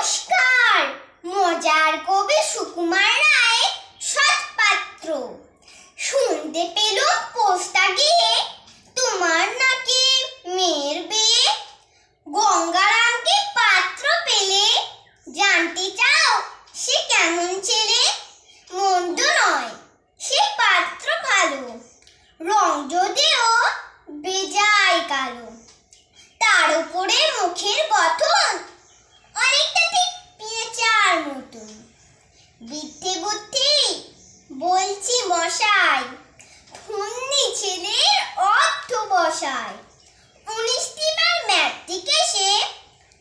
নমস্কার। মজার কবি সুকুমার রায় সৎপাত্র। শুনতে পেলুম পোস্তা গিয়ে তোমার নাকি মেয়ের বিয়ে? গঙ্গারামকে পাত্র পেলে? জানতে চাও, সে কেমন ছেলে? মন্দ নয়, সে পাত্র ভালো। রং যদিও বেজায় কালো। তার উপরে মুখের মতন। বিদ্যে বুদ্ধি, বলছি মশাই ছেলের অর্থ বসায় উনিশটি বার ম্যাট্রিকে সে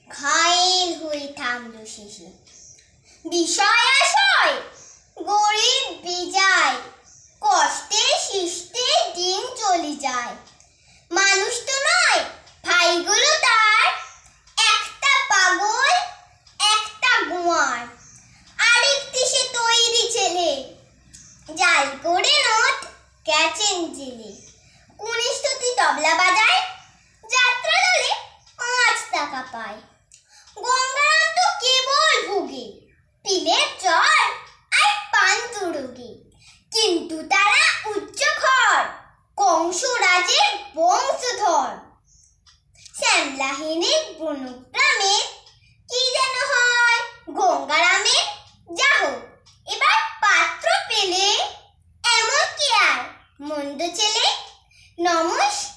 ঘায়েল হয়ে থামলো শেষে। বিষয় আশয়, গরিব বেজায়। কষ্টে শিষ্টে দিন চলে যায়। মানুষ তো নয়, ভাইগুলো গেছেন জেলে কুনিষ্ঠতি তবলা বাজায় যাত্রা দলে পাঁচ টাকা পায়। গঙ্গারাম তো কেবল ভুগে পিলের জ্বর আর পান্তু রোগে। কিন্তু তারা উচ্চ ঘর কংস রাজের বংশধর। শ্যামলাহিনীর বনগ্রামে কি যেন হয় মন্দ ছেলে নমস্কার